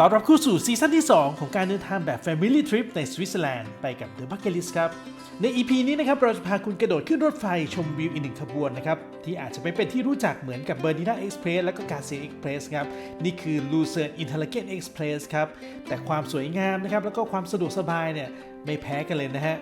ต้อนรับเข้าสู่ซีซั่นที่ 2 ของการเดินทางแบบ Family Trip ในสวิตเซอร์แลนด์ไปกับ The Bucket List ครับ ใน EP นี้นะครับเราจะพาคุณกระโดดขึ้นรถไฟชมวิวอีกหนึ่งขบวนนะครับ ที่อาจจะไม่เป็นที่รู้จักเหมือนกับ b e r n i n a Express และก็ g a z e Express ครับ นี่คือ Lucerne Intelligent Express ครับ แต่ความสวยงามนะครับแล้วก็ความสะดวกสบายเนี่ยไม่แพ้กันเลยนะฮะ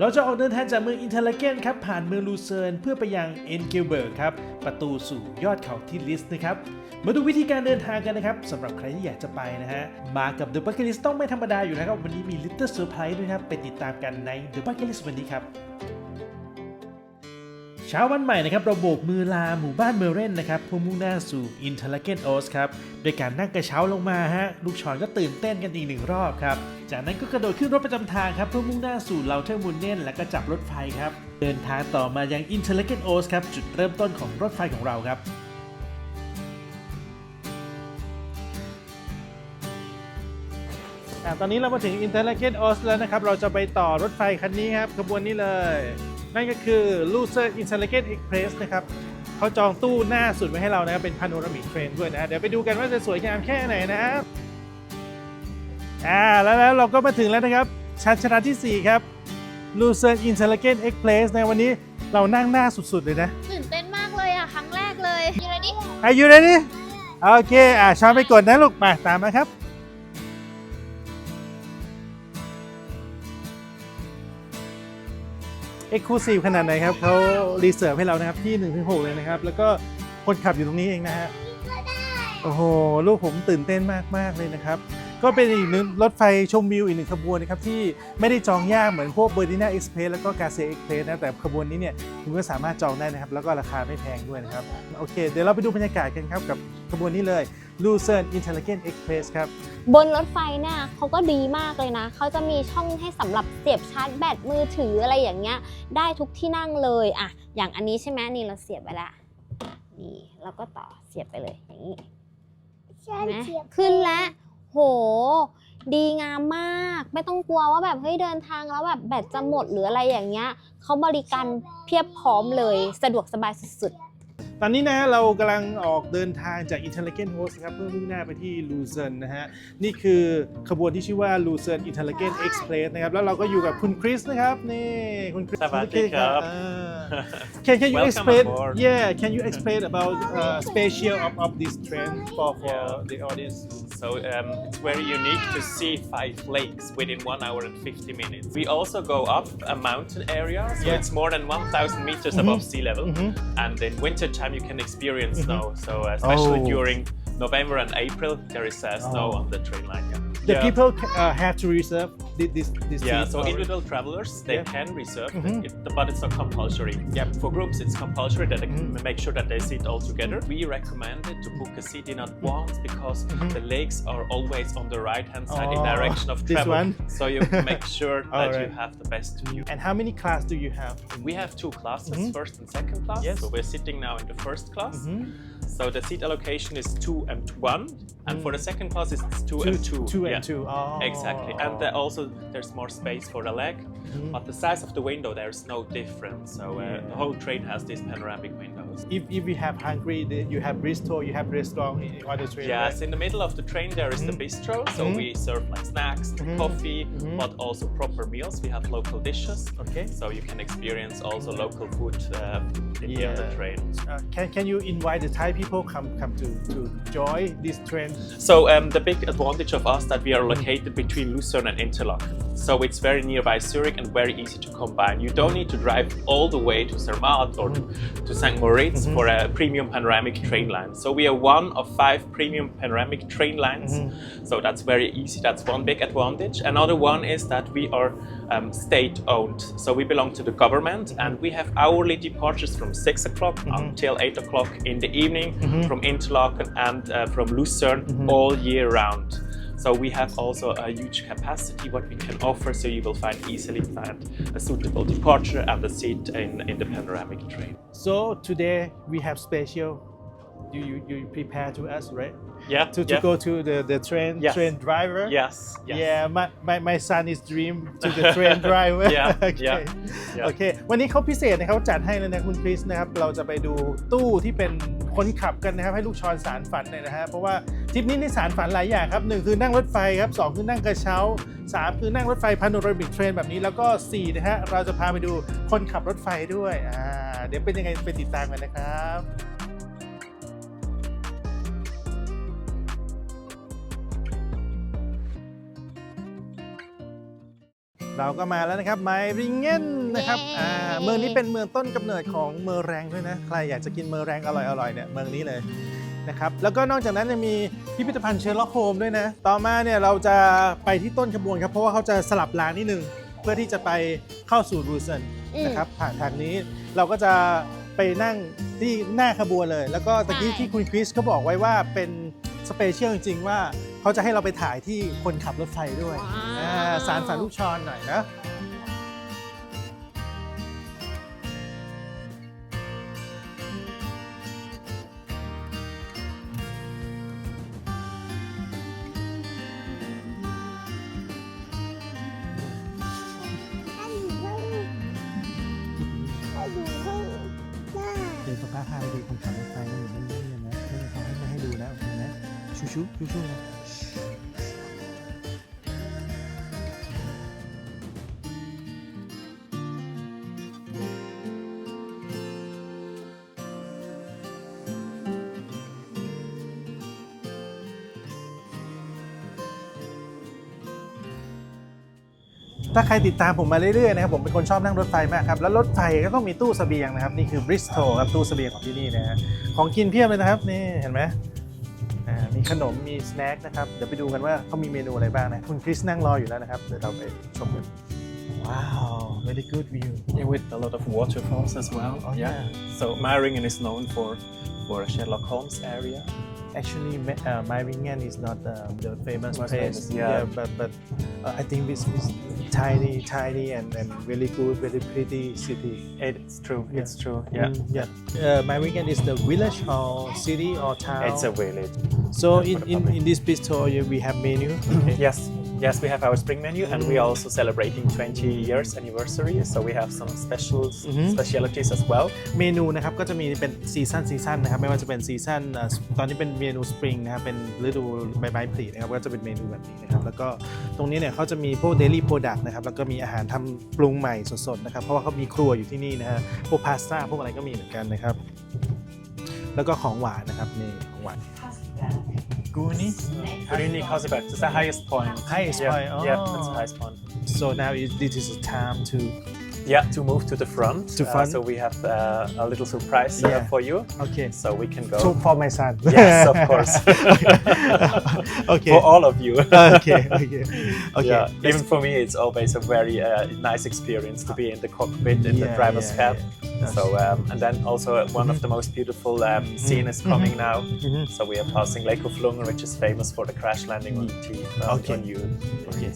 เราจะออกเดินทางจากเมืองอินเทอร์ลเกนครับผ่านเมืองลูเซิร์นเพื่อไปยังเอ็นเกลเบิร์กครับประตูสู่ยอดเขาที่ลิสต์นะครับ มาดูวิธีการเดินทางกันนะครับสำหรับใครที่อยากจะไปนะฮะ มากับ The Bucket List ต้องไม่ธรรมดาอยู่นะครับ วันนี้มี Little Surprise ด้วยนะครับไปติดตามกันใน The Bucket List วันนี้ครับเช้าวันใหม่นะครับเราโบกมือลาหมู่บ้านเมอร์เรนนะครับเพื่อมุ่งหน้าสู่อินเทอร์เกนโอสครับโดยการนั่งกระเช้าลงมาฮะลูกชอนก็ตื่นเต้นกันอีกหนึ่งรอบครับจากนั้นก็กระโดดขึ้นรถประจำทางครับเพื่อมุ่งหน้าสู่เลาเทอร์มูนเนนและก็จับรถไฟครับเดินทางต่อมายังอินเทอร์เกนโอสครับจุดเริ่มต้นของรถไฟของเราครับ ตอนนี้เรามาถึง i n t e r l a k e n o s แล้วนะครับ เราจะไปต่อรถไฟคันนี้ครับ ขบวนนี้เลย นั่นก็คือ l u c e r i n t e r l a k e n Express นะครับเขาจองตู้หน้าสุดไว้ให้เรานะครับ เป็นพาโนรามิกเทรนด้วยนะ เดี๋ยวไปดูกันว่าจะสวยงามแค่ไหนนะอ่าแล้วแล้วเราก็มาถึงแล้วนะครับชั้นชนะทีสี่4 ครับ l u c e r i n t e r l a k e n Express ในวันนี้เรานั่งหน้าสุด ๆ เลยนะ ตื่นเต้นมากเลยอะครั้งแรกเลยอยู่เลยดิอายุเลยนี่โอเคอ่าช้อนไปกดนะลูกมาตามมาครับ อ็กซ์คลูซีฟขนาดไหนครับเขารีเสิร์ฟให้เรานะครับที่1นถึงหเลยนะครับ แล้วก็คนขับอยู่ตรงนี้เองนะฮะโอ้โหลูกผมตื่นเต้นมากๆเลยนะครับ ก็เป็นอีกหนึ่งรถไฟชมวิวอีกหนึ่งขบวนนะครับที่ไม่ได้จองยากเหมือนพวกเบอร์ดิน่าเอ็กซ์เพรสแล้วก็กาเซเอ็กซ์เพรสนะแต่ขบวนนี้เนี่ยคุณก็สามารถจองได้นะครับ แล้วก็ราคาไม่แพงด้วยนะครับ โอเค เดี๋ยวเราไปดูบรรยากาศกันครับ กับขบวนนี้เลย Lucerne Intelligent Express ครับ บนรถไฟเนี่ยเขาก็ดีมากเลยนะ เขาจะมีช่องให้สำหรับเสียบชาร์จแบตมือถืออะไรอย่างเงี้ยได้ทุกที่นั่งเลยอะอย่างอันนี้ใช่ไหมนี่เราเสียบไปละนี่เราก็ต่อเสียบไปเลยอย่างนี้ใช่เห็นไหมเทียบขึ้นแล้ว โห ดีงามมาก ไม่ต้องกลัวว่าแบบเฮ้ยเดินทางแล้วแบบแบตจะหมดหรืออะไรอย่างเงี้ยเขาบริการเพียบพร้อมเลยสะดวกสบายสุด ตอนนี้นะฮะเรากำลังออกเดินทางจาก Intelligent Host ครับเพื่อมุ่งหน้าไปที่ Lucerne นะฮะนี่คือขบวนที่ชื่อว่า Lucerne Intelligent Express นะครับแล้วเราก็อยู่กับคุณคริสนะครับนี่คุณคริสสวัสดีครับอ่า Can can you Welcome explain aboard. yeah can you explain about uh, special of, of this train for for Yeah. the audience So um, it's very unique to see five lakes within one hour and 50 minutes. We also go up a mountain area, so Yeah. it's more than 1,000 meters Mhm. above sea level. Mhm. And in winter time, you can experience Mhm. snow. So uh, especially Oh. during November and April, there is uh, snow Oh. on the train line. Yeah. the yeah. people uh, have to reserve thi- this this Yeah, so or- individual travelers they Yeah. can reserve, Mhm. it, but it's not compulsory. Yep. For groups, it's compulsory that they can Mhm. make sure that they sit all together. We recommend it to book a seat in advance because Mhm. the lakes are always on the right hand side in Oh, direction of this travel. one? So you make sure that you have the best view. and how many class do you have We have two classes, Mhm. first and second class. Yes. So we're sitting now in the first class. Mhm. So the seat allocation is two and one, and Mhm. for the second class it's two, two and two. two and Yeah. two oh Exactly, and there also there's more space for the leg, Mhm. but the size of the window there's no difference. So uh, the whole train has this panoramic windows. If if you have hungry you have bistro you have restaurant in the train Yes, right? in the middle of the train there is the Mhm. bistro, so Mhm. we serve like snacks, Mhm. coffee, but also proper meals. We have local dishes, okay so you can experience also local food uh, in the train. Uh, can can you invite the Thai people come come to to join this train? So um, the big advantage of us that we are located between Lucerne and Interlaken. So it's very nearby Zurich and very easy to combine. You don't need to drive all the way to Zermatt or to, to St. Moritz Mhm. for a premium panoramic train line. So we are one of five premium panoramic train lines. Mhm. So that's very easy. That's one big advantage. Another one is that we are um, state owned. So we belong to the government and we have hourly departures from six o'clock Mhm. until eight o'clock in the evening Mhm. from Interlaken and uh, from Lucerne all year round. So we have also a huge capacity what we can offer, so you will find easily find a suitable departure and a seat in, in the panoramic train. So today we have special you you you prepare to us right Yeah. to to yeah. go to the the train Yes. train driver Yes. yes. yeah my my my son is dream to the train driver Yeah, โอเค yeah, yeah. โอเควันนี้เขาพิเศษนะครับจัดให้เลยนะคุณคริสนะครับเราจะไปดูตู้ที่เป็นคนขับกันนะครับให้ลูกชอนสารฝันหน่อยนะฮะเพราะว่าทริปนี้นี่สารฝันหลายอย่างครับหนึ่งคือนั่งรถไฟครับสองคือนั่งกระเช้าสามคือนั่งรถไฟพาโนรามิกเทรนแบบนี้แล้วก็สี่นะฮะเราจะพาไปดูคนขับรถไฟด้วยอ่าเดี๋ยวเป็นยังไงไปติดตามกันนะครับ เราก็มาแล้วนะครับไมริงเงนนะครับเย้อ่าเมืองนี้เป็นเมืองต้นกำเนิดของเมอร์แรงด้วยนะใครอยากจะกินเมอร์แรงอร่อยๆเนี่ยเมืองนี้เลยนะครับแล้วก็นอกจากนั้นยังมีพิพิธภัณฑ์เชอร์ล็อกโฮมด้วยนะ ต่อมาเนี่ยเราจะไปที่ต้นขบวนครับ เพราะว่าเขาจะสลับรางนิดนึง เพื่อที่จะไปเข้าสู่รูเซนอืมนะครับผ่านทางนี้เราก็จะไปนั่งที่หน้าขบวนเลย แล้วก็ตะกี้ใช่ที่คุณคริสเขาบอกไว้ว่าเป็นสเปเชียลจริงๆว่า เขาจะให้เราไปถ่ายที่คนขับรถไฟด้วยอ่าสารฝันลูกชอนหน่อยนะ ถ้าใครติดตามผมมาเรื่อยๆนะครับผมเป็นคนชอบนั่งรถไฟมากครับแล้วรถไฟก็ต้องมีตู้เสบียงนะครับนี่คือบริสโตครับตู้เสบียงของที่นี่นะฮะของกินเพียบเลยนะครับนี่เห็นไหมอ่ามีขนมมีสแน็คนะครับเดี๋ยวไปดูกันว่าเขามีเมนูอะไรบ้างนะคุณคริสนั่งรออยู่แล้วนะครับเดี๋ยวเราไปชมกันว้าว very good view Yeah, with a lot of waterfalls as well. Oh, yeah. So Meiringen is known for for Sherlock Holmes area. Actually, Ma- uh, Meiringen is not uh, the famous Most place. famous, yeah. but but uh, I think this is tiny, tiny and, and really good, very pretty city. It's true. Yeah. It's true. Yeah. Mm, yeah. Uh, Meiringen is the village or city or town. It's a village. so in, in, in this bistro we have menu. Okay. Yes. Yes, we have our spring menu, and we are also celebrating 20 years anniversary. So we have some specials, Mhm. specialities as well. เมนูนะครับก็จะมีเป็นซีซันซีซันนะครับไม่ว่าจะเป็นซีซันเอ่อตอนนี้เป็นเมนูสปริงนะครับเป็นฤดูใบไม้ผลินะครับก็จะเป็นเมนูแบบนี้นะครับแล้วก็ตรงนี้เนี่ยเขาจะมีพวกเดลี่โปรดักต์นะครับแล้วก็มีอาหารทำปรุงใหม่สดๆนะครับเพราะว่าเขามีครัวอยู่ที่นี่นะฮะพวกพาสต้าพวกอะไรก็มีเหมือนกันนะครับแล้วก็ของหวานนะครับนี่ของหวานกู นี่ Gurini Kazibek, that's the highest point. Highest yeah, point, Yeah, oh. that's the highest point. so now is, this is a time to Yeah, to move to the front. To uh, front. so we have uh, a little surprise uh, Yeah. for you. okay So we can go so for my son Yes, of course. okay for all of you. okay okay okay Yeah, even for me, it's always a very uh, nice experience to be in the cockpit in the driver's yeah, cab. yeah. So, um, and then also one of the most beautiful um, scene is coming now. Mhm. So we are passing Lake of Lungen, which is famous for the crash landing on T um, Okay. on you. Okay.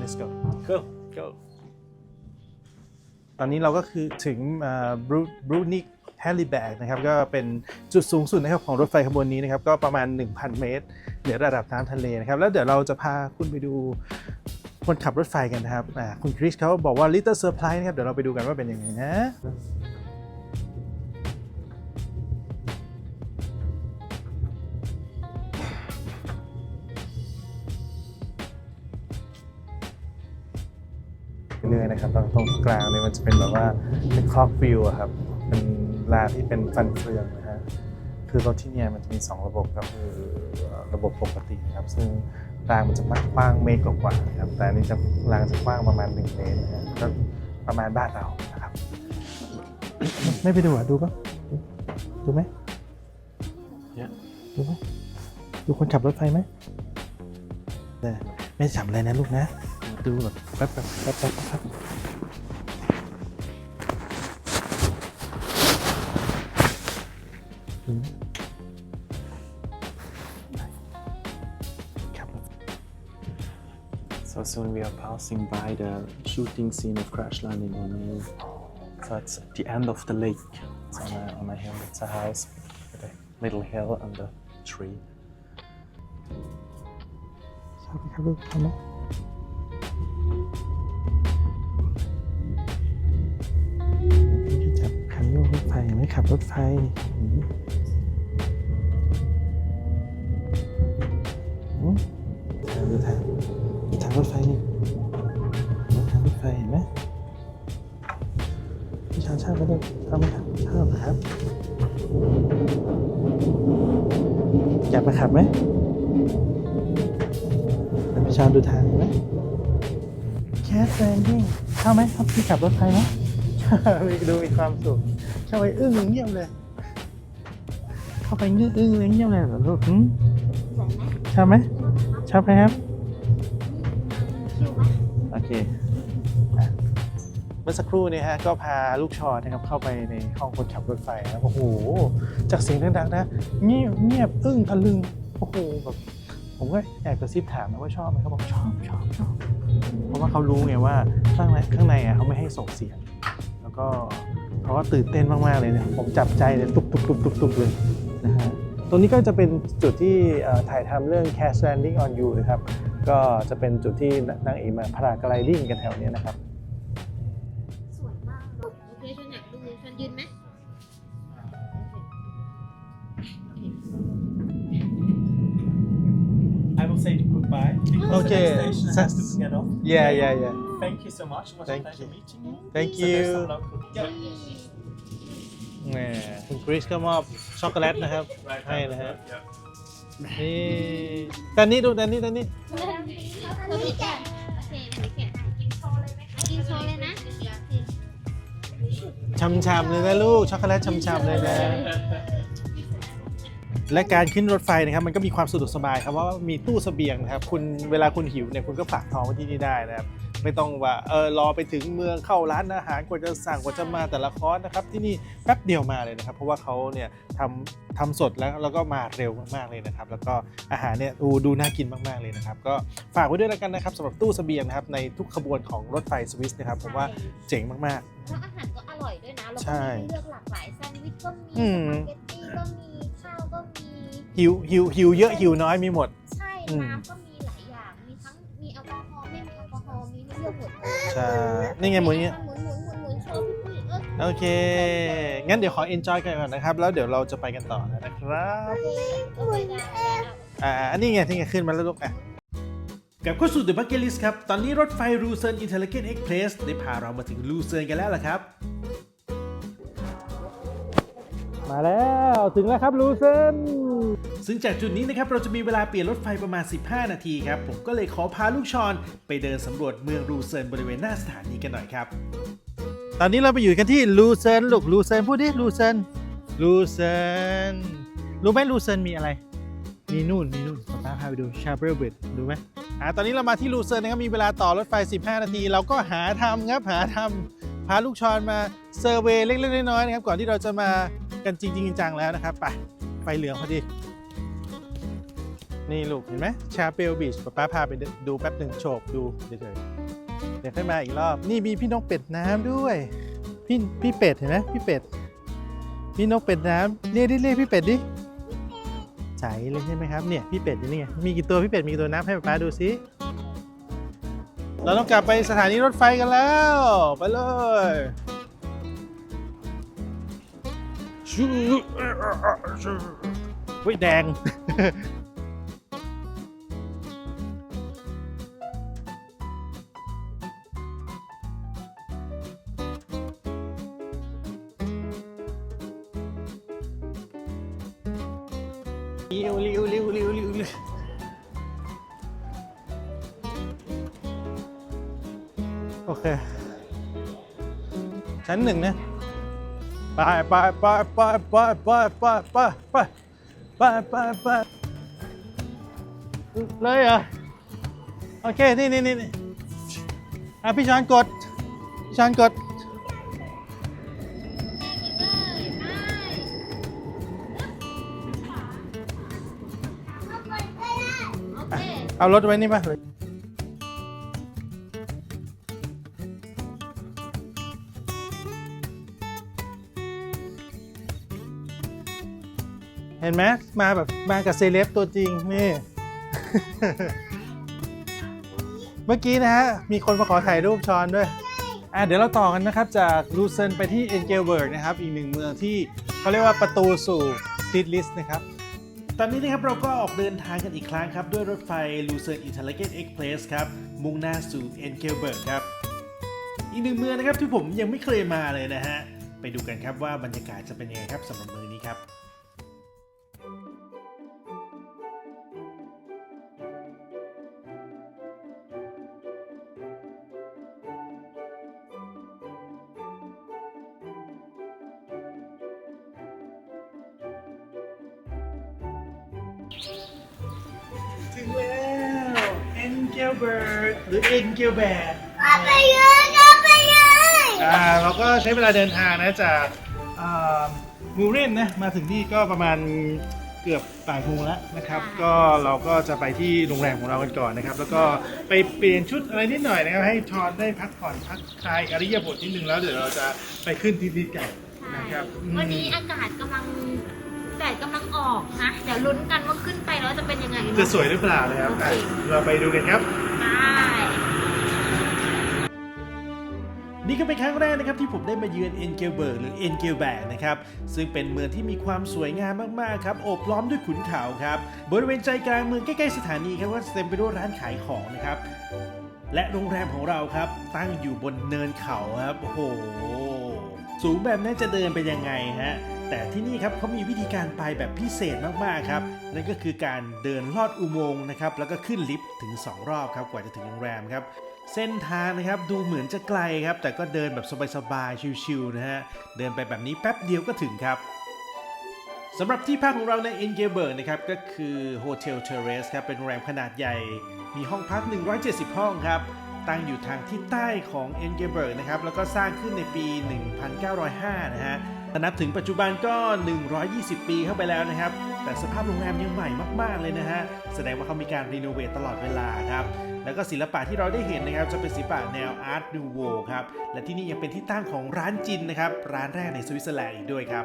let's go Cool. Go. ตอนนี้เราก็คือถึงบรูนิกแฮลิแบกนะครับก็เป็นจุดสูงสุดนะครับของรถไฟขบวนนี้นะครับก็ประมาณ 1,000 เมตรเหนือระดับน้ำทะเลนะครับแล้วเดี๋ยวเราจะพาคุณไปดูคนขับรถไฟกันนะครับคุณคริสเขาบอกว่า Little Surprise นะครับเดี๋ยวเราไปดูกันว่าเป็นยังไงนะ เรื่อยๆนะครับตรงตรงกลางเนี่ยมันจะเป็นแบบว่าเป็นคล็อกวิวอะครับเป็นลานที่เป็นฟันเฟืองนะฮะคือรถที่เนี่ยมันจะมี 2 ระบบก็คือระบบปกตินะครับ ซึ่งรางมันจะกว้างเมตรกว่าๆนะครับ แต่อันนี้จะรางจะกว้างประมาณ 1 เมตรนะฮะก็ประมาณบ้านเรานะครับ ไม่ไปดูอะดูปะดูไหม Yeah. ดูไหมดูคนขับรถไฟไหมเนี่ยไม่จับอะไรนะลูกนะ ดูแบบแป๊บแป๊บแป๊บแป๊บแป๊บดูนะขับรถ So soon we are passing by the shooting scene of crash landing on you. So it's at the end of the lake. It's on a, on a hill. It's a house. little hill and the tree. ชอบไหมครับลูกชอบไหม ขับรถไฟทางดูทางทางรถไฟนี่ทางรถไฟเห็นไหมพี่ชอนชอบไหมลูกชอบไหมครับชอบครับ อยากมาขับไหมแล้วพี่ชอนดูทางไหมแคสแลนดิ้งเข้าไหมครับพี่ขับรถไฟไหมมีดูมีความสุข เข้าไปอึ้งเงียบเลย เข้าไปนึกอึ้งเงียบเลยเหรอลูกหืมชอบไหมชอบไหมครับ โอเค เมื่อสักครู่นี้ฮะก็พาลูกชอนะครับเข้าไปในห้องคนขับรถไฟนะโอ้โห จากเสียงดังๆนะ เงียบเงียบอึ้งตะลึง โอ้โหแบบผมก็แอบกระซิบถามนะว่าชอบไหมเขาบอกชอบชอบชอบเพราะว่าเขารู้ไงว่าข้างในข้างในอะเขาไม่ให้ส่งเสียง แล้วก็ เขาก็ตื่นเต้นมากๆเลยเนี่ยผมจับใจเลยตุบตุบตุบตุบตุบเลยนะฮะตรงนี้ก็จะเป็นจุดที่เอ่อถ่ายทำเรื่อง Cash Landing on You นะครับ ก็จะเป็นจุดที่นางเอกมาพารากไลดิ้งกันแถวเนี้ยนะครับ สวยมากเลยโอเคชวนอยากดูชวนยืนไหม I will say goodbye. because Okay. The next station has to get off. Yeah yeah yeah Thank you so much. It was Thank a pleasure you. meeting you. Thank So there's you. some local- Yeah. แหมคุณคริสก็มอบช็อกโกแลตนะครับ Right, ให้นะฮะ yeah. นี่แต่นี่ดูแต่นี่แต่นี่เธอมีแกะโอเคมีแกะกินโชว์เลยไหมกินโชว์เลยนะช่ำๆเลยนะลูกช็อกโกแลตช่ำๆเลยนะ และการขึ้นรถไฟนะครับมันก็มีความสะดวกสบายครับเพราะว่ามีตู้เสบียงนะครับคุณเวลาคุณหิวเนี่ยคุณก็ฝากท้องไว้ที่นี่ได้นะครับ ไม่ต้องว่าเออรอไปถึงเมืองเข้าร้านอาหารกว่าจะสั่งกว่าจะมาแต่ละคอร์สนะครับที่นี่แป๊บเดียวมาเลยนะครับ เพราะว่าเขาเนี่ยทำทำสดแล้วแล้วก็มาเร็วมากๆเลยนะครับ แล้วก็อาหารเนี่ยดูดูน่ากินมากๆเลยนะครับ ก็ฝากไว้ด้วยแล้วกันนะครับสำหรับตู้เสบียงนะครับในทุกขบวนของรถไฟสวิสนะครับผมว่าเจ๋งมากๆ แล้วอาหารก็อร่อยด้วยนะแล้วใช่ก็มีให้เลือกหลากหลายแซนด์วิชก็มีอืสม ปาเกตตี้ก็มีข้าวก็มีหิวหิวหิวเยอะหิวน้อยมีหมด ใช่อืมน้ำก็มี ให้เลือกหมดเลยใช่นี่ไงหมุนอย่างเงี้ยหมุนหมุนหมุนหมุนโชว์พี่ปุ้ยเออโอเค งั้นเดี๋ยวขอ enjoy กันก่อนนะครับ แล้วเดี๋ยวเราจะไปกันต่อแล้วนะครับโอเคได้ได้ได้อ่าอันนี้ไงที่ไงขึ้นมาแล้วลูกอะกลับเข้าสู่ The Bucket List ครับ ตอนนี้รถไฟรูเซิร์นอินเทลเ n นเอ็กเพรสได้พาเรามาถึงรูเซิร์นกันแล้วล่ะครับ มาแล้วถึงแล้วครับลูเซน ซึ่งจากจุดนี้นะครับเราจะมีเวลาเปลี่ยนรถไฟประมาณ 15 นาทีครับ ผมก็เลยขอพาลูกชอน ไปเดินสำรวจเมืองรูเซิร์นบริเวณหน้าสถานีกันหน่อยครับ ตอนนี้เราไปอยู่กันที่ลูเซนลูกลูเซนพูดดิลูเซนลูเซนรู้ไหมลูเซนมีอะไร มีนู่นมีนู่นป้าพาไปดูชาเบอร์เบดรู้ไหมอ่าตอนนี้เรามาที่ลูเซนนะครับมีเวลาต่อรถไฟ 15 นาที เราก็หาทำครับหาทำพาลูกชอนมาเซอร์เวยเล็กๆน้อยๆนะครับก่อนที่เราจะมากันจริงๆจังแล้วนะครับไปไฟเหลืองพอดี นี่ลูกเห็นไหมชาเปลบีชป๊าป้าพาไปดูแป๊บหนึ่งโฉบดูเฉยๆเดี๋ยวค่อยมาอีกรอบ นี่มีพี่นกเป็ดน้ำด้วย พี่พี่เป็ดเห็นไหมพี่เป็ด พี่นกเป็ดน้ำเรียกดิเรียกพี่เป็ดดิใจเลยใช่ไหมครับเนี่ยพี่เป็ดอยู่นี่ไงมีกี่ตัวพี่เป็ดมีกี่ตัวนับให้ป๊าดูสิเราต้องกลับไปสถานีรถไฟกันแล้ว ไปเลยชูวิแดง เร็วเร็วเร็วเร็วเร็วเร็วโอเค ชั้นหนึ่งนะ ไปไปไปไปไปไปไปไปไปไปไปไปเลยเหรอโอเคนี่นี่นี่นี่อะพี่ชานกด พี่ชานกด เอารถไว้นี่ป่ะเห็นไหมมาแบบมากับเซเลบตัวจริงนี่ เมื่อกี้นะฮะ มีคนมาขอถ่ายรูปช้อนด้วย อะเดี๋ยวเราต่อกันนะครับ จากลูเซนไปที่เอ็นเกลเบิร์กนะครับ อีกหนึ่งเมืองที่เขาเรียกว่าประตูสู่ติดลิสต์นะครับ ตอนนี้นะครับเราก็ออกเดินทางกันอีกครั้งครับ ด้วยรถไฟ l u c e r n Intelligent Express ครับ มุ่งหน้าสู่เอ็นเกลเบิร์กครับ อีกหนึ่งเมืองนะครับที่ผมยังไม่เคยมาเลยนะฮะ ไปดูกันครับว่าบรรยากาศจะเป็นยังไงครับสำหรับเมืองนี้ครับ หรือเอ็นเกลแบร์อ่าเราก็ใช้เวลาเดินทางนะจากมูเรนนะมาถึงนี่ก็ประมาณเกือบบ่ายโมงแล้วนะครับค่ะก็เราก็จะไปที่โรงแรมของเรากันก่อนนะครับ แล้วก็ไปเปลี่ยนชุดอะไรนิดหน่อยนะครับ ให้ชอนได้พักผ่อนพักคลายอริยบทนิดนึงแล้วเดี๋ยวเราจะไปขึ้นทีทีกันนะครับอืมวันนี้อากาศกำลังแดดกำลังออกนะ เดี๋ยวลุ้นกันว่าขึ้นไปแล้วจะเป็นยังไงเนอจะสวยหรือเปล่านะครับอะเราไปดูกันครับ นี่ก็เป็นครั้งแรกนะครับที่ผมได้มาเยือนเอ็นเกลเบิร์กหรือเอ็นเกลแบกนะครับซึ่งเป็นเมืองที่มีความสวยงามมากๆครับโอบล้อมด้วยขุนเขาครับบริเวณใจกลางเมืองใกล้ๆสถานีครับก็เต็มไปด้วยร้านขายของนะครับและโรงแรมของเราครับตั้งอยู่บนเนินเขาครับโอ้โหสูงแบบนี้จะเดินไปยังไงฮะแต่ที่นี่ครับเขามีวิธีการไปแบบพิเศษมากๆครับนั่นก็คือการเดินลอดอุโมงค์นะครับแล้วก็ขึ้นลิฟต์ถึง 2 รอบครับกว่าจะถึงโรงแรมครับ เส้นทางนะครับดูเหมือนจะไกลครับ แต่ก็เดินแบบสบายๆชิวๆนะฮะเดินไปแบบนี้แป๊บเดียวก็ถึงครับสำหรับที่พักของเราในเอ็นเกเบิร์กนะครับก็คือโฮเทลเทเรสครับเป็นโรงแรมขนาดใหญ่ มีห้องพัก 170 ห้องครับตั้งอยู่ทางทิศใต้ของเอ็นเกเบิร์กนะครับแล้วก็สร้างขึ้นในปี 1905 นะฮะ ถ้านับถึงปัจจุบันก็ 120 ปีเข้าไปแล้วนะครับ แต่สภาพโรงแรมยังใหม่มาก ๆ เลยนะฮะ แสดงว่าเขามีการรีโนเวทตลอดเวลาครับ แล้วก็ศิลปะที่เราได้เห็นนะครับ จะเป็นศิลปะแนวอาร์ตนูโวครับ และที่นี่ยังเป็นที่ตั้งของร้านจินนะครับ ร้านแรกในสวิตเซอร์แลนด์อีกด้วยครับ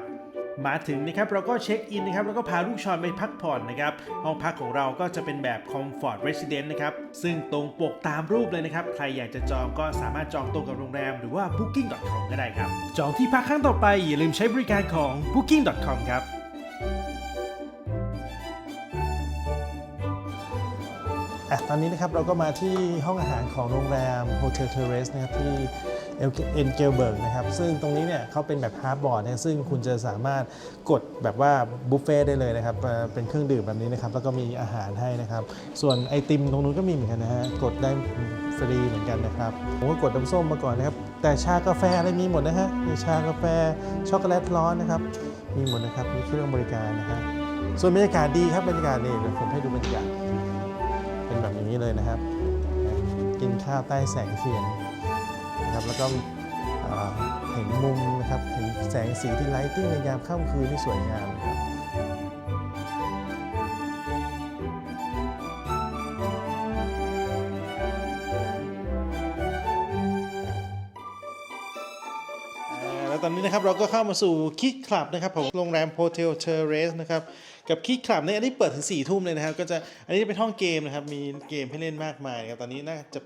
มาถึงนะครับเราก็เช็คอินนะครับแล้วก็พาลูกชอนไปพักผ่อนนะครับห้องพักของเราก็จะเป็นแบบ Comfort Residence นะครับซึ่งตรงปกตามรูปเลยนะครับ ใครอยากจะจองก็สามารถจองตรงกับโรงแรมหรือว่า booking.com ก็ได้ครับ จองที่พักครั้งต่อไปอย่าลืมใช้บริการของ booking.com ครับอะตอนนี้นะครับเราก็มาที่ห้องอาหารของโรงแรม Hotel Terrace นะครับที่ เอ็นเกลเบิร์กนะครับซึ่งตรงนี้เนี่ยเขาเป็นแบบฮาร์ดบอร์ดนะซึ่งคุณจะสามารถกดแบบว่าบุฟเฟ่ได้เลยนะครับเป็นเครื่องดื่มแบบนี้นะครับแล้วก็มีอาหารให้นะครับ ส่วนไอติมตรงนู้นก็มีเหมือนกันนะฮะกดได้ฟรีเหมือนกันนะครับผมก็กดน้ำส้มมาก่อนนะครับแต่ชากาแฟอะไรมีหมดนะฮะมีชากาแฟช็อกโกแลตร้อนนะครับมีหมดนะครับมีเครื่องบริการนะฮะส่วนบรรยากาศดีครับบรรยากาศนี่เดี๋ยวผมให้ดูบรรยากาศเป็นแบบนี้เลยนะครับ กินข้าวใต้แสงเทียน นะครับแล้วก็เห็นมุมนะครับเห็นแสงสีที่ไลติ้งในยามค่ำคืนที่สวยงามนะครับแล้วตอนนี้นะครับเราก็เข้ามาสู่คิกคลับนะครับของโรงแรมโฮเทลเทเรสนะครับกับคิกคลับเนี่ยอันนี้เปิดถึง4ี่ทุ่มเลยนะครับ ก็จะอันนี้จะเป็นห้องเกมนะครับ มีเกมให้เล่นมากมายครับตอนนี้น่าจะ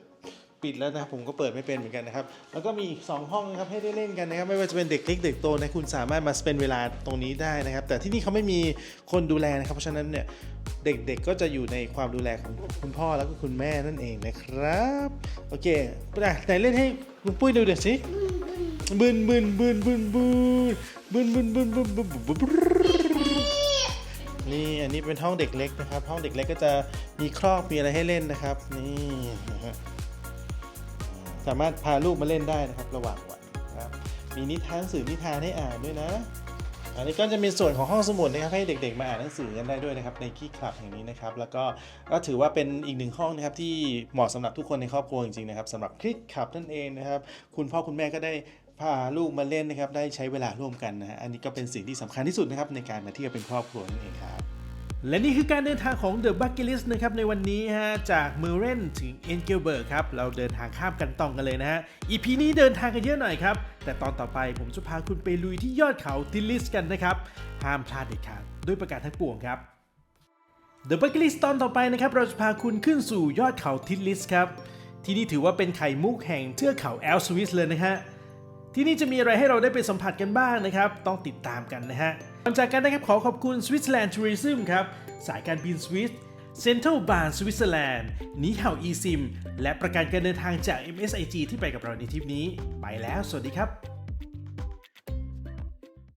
ปิดแล้วนะครับผมก็เปิดไม่เป็นเหมือนกันนะครับ แล้วก็มีอีกสองห้องนะครับให้ได้เล่นกันนะครับ ไม่ว่าจะเป็นเด็กเล็กเด็กโตนะคุณสามารถมาสเปนเวลาตรงนี้ได้นะครับ แต่ที่นี่เขาไม่มีคนดูแลนะครับ เพราะฉะนั้นเนี่ยเด็กๆก็จะอยู่ในความดูแลของคุณพ่อแล้วก็คุณแม่นั่นเองนะครับ โอเคอะไหนเล่นให้คุณปุ้ยดูเดี๋ยวสิบึนบึนบึนบึนบึนบึนบึนบึนบึนบึนบึนบึนบึนนี่อันนี้เป็นห้องเด็กเล็กนะครับ ห้องเด็กเล็กก็จะมีครอบมีอะไรให้เล่นนะครับ นี่นะฮะ สามารถพาลูกมาเล่นได้นะครับระหว่างวันนะครับมีนิทานสื่อนิทานให้อ่านด้วยนะ อันนี้ก็จะมีส่วนของห้องสมุดนะครับให้เด็กๆมาอ่านหนังสือกันได้ด้วยนะครับในคีคลับแห่งนี้นะครับแล้วก็ก็ถือว่าเป็นอีกหนึ่งห้องนะครับที่เหมาะสำหรับทุกคนในครอบครัวจริงๆนะครับสำหรับคลิกคลับนั่นเองนะครับคุณพ่อคุณแม่ก็ได้พาลูกมาเล่นนะครับได้ใช้เวลาร่วมกันนะฮะอันนี้ก็เป็นสิ่งที่สำคัญที่สุดนะครับในการมาเที่ยวเป็นครอบครัวนั่นเองครับ และนี่คือการเดินทางของ The Bucket List นะครับในวันนี้ฮะจากเมอร์เรนถึงเอ็นเกลเบิร์กครับเราเดินทางข้ามกันตองกันเลยนะฮะ EP นี้เดินทางกันเยอะหน่อยครับ แต่ตอนต่อไปผมจะพาคุณไปลุยที่ยอดเขาทิลลิสกันนะครับ ห้ามพลาดเด็ดขาดด้วยประการทั้งปวงครับ The Bucket List ตอนต่อไปนะครับเราจะพาคุณขึ้นสู่ยอดเขาทิลิสครับที่นี่ถือว่าเป็นไข่มุกแห่งเทือกเขาแอลสวิสเลยนะฮะ ที่นี่จะมีอะไรให้เราได้ไปสัมผัสกันบ้างนะครับ ต้องติดตามกันนะฮะหลังจากกันนะครับขอขอบคุณ Switzerland Tourism ครับ สายการบินสวิส Central Bahn Switzerland นีเห่า eSIM และประกันการเดินทางจาก MSIG ที่ไปกับเราในทริปนี้ ไปแล้ว สวัสดีครับ